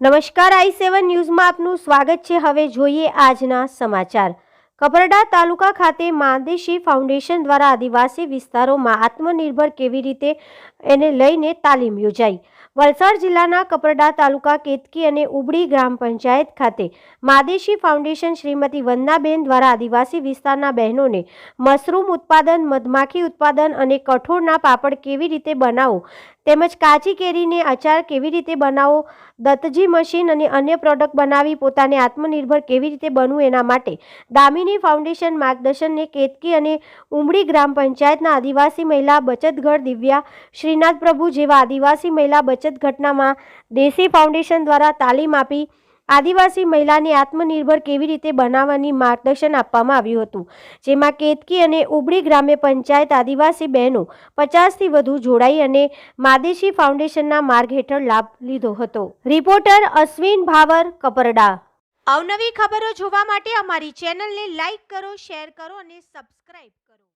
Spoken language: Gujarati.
નમસ્કાર આઈ સેવન ન્યૂઝમાં આપનું સ્વાગત છે. હવે જોઈએ આજના સમાચાર. કપરડા તાલુકા ખાતે માદેશી ફાઉન્ડેશન દ્વારા આદિવાસી વિસ્તારોમાં આત્મનિર્ભર કેવી રીતે એને લઈને તાલીમ યોજાઈ? વલસાડ જિલ્લાના કપરડા તાલુકા કેતકી અને ઉબડી ગ્રામ પંચાયત ખાતે માદેશી ફાઉન્ડેશન શ્રીમતી વંદનાબેન દ્વારા આદિવાસી વિસ્તારના બહેનોને મશરૂમ ઉત્પાદન, મધમાખી ઉત્પાદન અને કઠોળના પાપડ કેવી રીતે બનાવવું? તેમજ કાચી કેરીને અચાર કેવી રીતે બનાવો દત્તજી મશીન અને અન્ય પ્રોડક્ટ બનાવી પોતાને આત્મનિર્ભર કેવી રીતે બનવું એના માટે દામિની ફાઉન્ડેશન માર્ગદર્શનને કેતકી અને ઉમડી ગ્રામ પંચાયતના આદિવાસી મહિલા બચત દિવ્યા શ્રીનાથ પ્રભુ જેવા આદિવાસી મહિલા બચત ઘટનામાં દેશી ફાઉન્ડેશન દ્વારા તાલીમ આપી આદિવાસી મહિલાને આત્મનિર્ભર કેવી રીતે બનાવવાની માર્ગદર્શન આપવામાં આવ્યું હતું? જેમાં કેતકી અને ઉબડી ગ્રામ્ય પંચાયત આદિવાસી બહેનો પચાસથી વધુ જોડાઈ અને માદેશી ફાઉન્ડેશનના માર્ગ હેઠળ લાભ લીધો હતો. રિપોર્ટર અશ્વિન ભાવર, કપરડા. અવનવી ખબરો જોવા માટે અમારી ચેનલને લાઈક કરો, શેર કરો અને સબસ્ક્રાઇબ કરો.